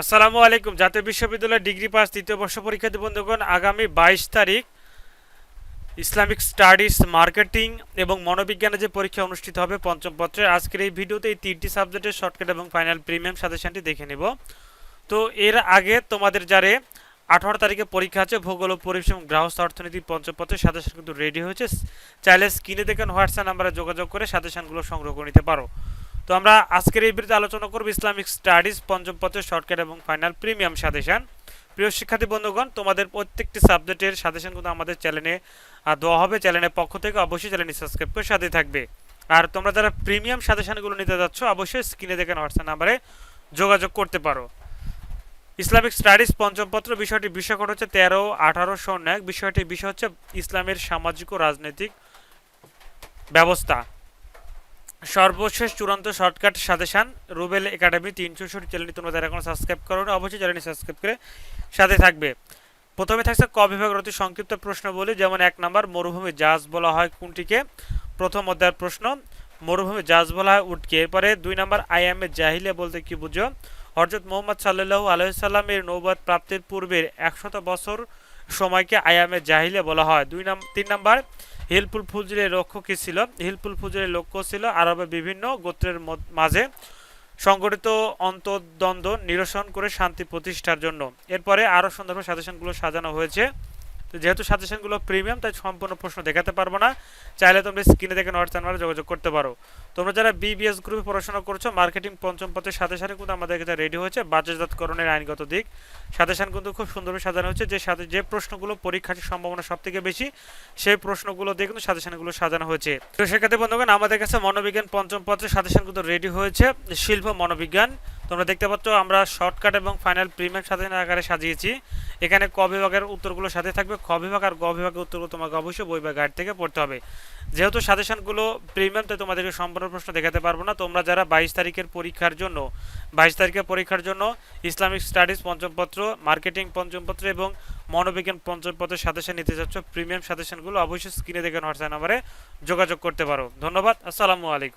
আসসালামু আলাইকুম। জাতীয় বিশ্ববিদ্যালয় ডিগ্রি পাস তৃতীয় বর্ষ পরীক্ষার্থী বন্ধুগণ, আগামী বাইশ তারিখ ইসলামিক স্টাডিজ, মার্কেটিং এবং মনোবিজ্ঞানের যে পরীক্ষা অনুষ্ঠিত হবে পঞ্চম পত্রে, আজকের এই ভিডিওতে এই তিনটি সাবজেক্টের শর্টকাট এবং ফাইনাল প্রিমিয়াম সাজেশনটি দেখে নেব। তো এর আগে তোমাদের যারে আঠারো তারিখে পরীক্ষা আছে, ভূগোল পরিবেশ এবং গ্রাহস্থ অর্থনীতি পঞ্চম পত্রের সাজেশন কিন্তু রেডি হয়েছে। চাইলে স্ক্রিনে দেখেন হোয়াটসঅ্যাপ নাম্বারে যোগাযোগ করে সাজেশনগুলো সংগ্রহ করে নিতে পারো। তো আমরা আজকের এই ভিডিওতে আলোচনা করব ইসলামিক স্টাডিজ, পঞ্চম পত্রের শর্টকাট এবং ফাইনাল প্রিমিয়াম সাজেশন। প্রিয় শিক্ষার্থী বন্ধুগণ, তোমাদের প্রত্যেকটি সাবজেক্টের সাজেশন কিন্তু আমাদের চ্যানেলে দেওয়া হবে। চ্যানেলের পক্ষ থেকে অবশ্যই চ্যানেলটি সাবস্ক্রাইব করে সাথে থাকবে। আর তোমরা যারা প্রিমিয়াম সাজেশনগুলো নিতে যাচ্ছ, অবশ্যই স্ক্রিনে দেখেন হোয়াটসঅ্যাপ নাম্বারে যোগাযোগ করতে পারো। ইসলামিক স্টাডিজ, পঞ্চম পত্র বিষয়টি বিষয়কট হচ্ছে তেরো আঠারো শূন্য এক। বিষয়টি বিষয় হচ্ছে ইসলামের সামাজিক ও রাজনৈতিক ব্যবস্থা। সর্বশেষ চূড়ান্ত শর্টকাট সাজেশন রুবেল একাডেমি তিনশো ষাট চ্যানেলটি তোমরা যারা এখন সাবস্ক্রাইব করো না, অবশ্যই চ্যানেলটি সাবস্ক্রাইব করে সাথে থাকবে। প্রথমে থাকছে ক বিভাগের সংক্ষিপ্ত প্রশ্ন বলি যেমন এক নম্বর মরুভূমি জাহাজ বলা হয় কোনটিকে? প্রথম অধ্যায়ের প্রশ্ন মরুভূমি জাহাজ বলা হয় উটকে। এরপরে দুই নম্বর আইএমএ জাহিলিয়া বলতে কি বুঝো? হরজত মোহাম্মদ সাল্লাহ আলহিসাল্লামের নৌবাদ প্রাপ্তির পূর্বের একশত বছর সময়কে আয়ামে জাহিলিয়া বলা হয়। দুই নাম তিন নম্বর হিলপুল ফুজরের লক্ষ্য কী ছিল? হিলপুল ফুজরের লক্ষ্য ছিল আরবে বিভিন্ন গোত্রের মাঝে সংগঠিত অন্তর্দ্বন্দ্ব নিরসন করে শান্তি প্রতিষ্ঠার জন্য। এরপরে আরও সুন্দরভাবে সাজেশনগুলো সাজানো হয়েছে। তো যেহেতু সাজেশনগুলো প্রিমিয়াম, তাই সম্পূর্ণ প্রশ্ন দেখাতে পারব না। চাইলে তোমরা স্ক্রিনে দেখে হোয়াটসঅ্যাপ নাম্বারে যোগাযোগ করতে পারো। তোমরা যারা বিবিএস গ্রুপে পড়াশোনা করছ মার্কেটিং পঞ্চম পথের সাথে সাথে কিন্তু আমাদের কাছে রেডি হয়েছে বাজারজাতকরণের আইনগত দিক। সাজেশন কিন্তু খুব সুন্দরভাবে সাজানো হয়েছে, যে সাথে যে প্রশ্নগুলো পরীক্ষার সম্ভাবনা সব থেকে বেশি, সেই প্রশ্নগুলো দিয়ে কিন্তু সাজেশনগুলো সাজানো হয়েছে। তো সেক্ষেত্রে বন্ধুগণ, আমাদের কাছে মনোবিজ্ঞান পঞ্চম পত্রের সাজেশন কিন্তু রেডি হয়েছে, শিল্প মনোবিজ্ঞান। তোমরা দেখতে পাচ্ছ, আমরা শর্টকাট এবং ফাইনাল প্রিমিয়াম সাজেশন আকারে সাজিয়েছি। এখানে ক বিভাগের উত্তরগুলো সাথে থাকবে। খ বিভাগ আর গ বিভাগের উত্তরগুলো তোমাকে অবশ্যই বই বা গাইড থেকে পড়তে হবে। যেহেতু সাজেশনগুলো প্রিমিয়াম তাই তোমাদেরকে সম্পূর্ণ প্রশ্ন দেখাতে পারব না। তোমরা যারা বাইশ তারিখের পরীক্ষার জন্য, বাইশ তারিখের পরীক্ষার জন্য ইসলামিক স্টাডিজ পঞ্চমপত্র মার্কেটিং পঞ্চমপত্র এবং মনোবিজ্ঞান পঞ্চমপত্রের সাজেশন নিতে চাচ্ছ প্রিমিয়াম সাজেশনগুলো অবশ্যই স্ক্রিনে দেখে হোয়াটসঅ্যাপ নাম্বারে যোগাযোগ করতে পারো। ধন্যবাদ। আসসালামু আলাইকুম।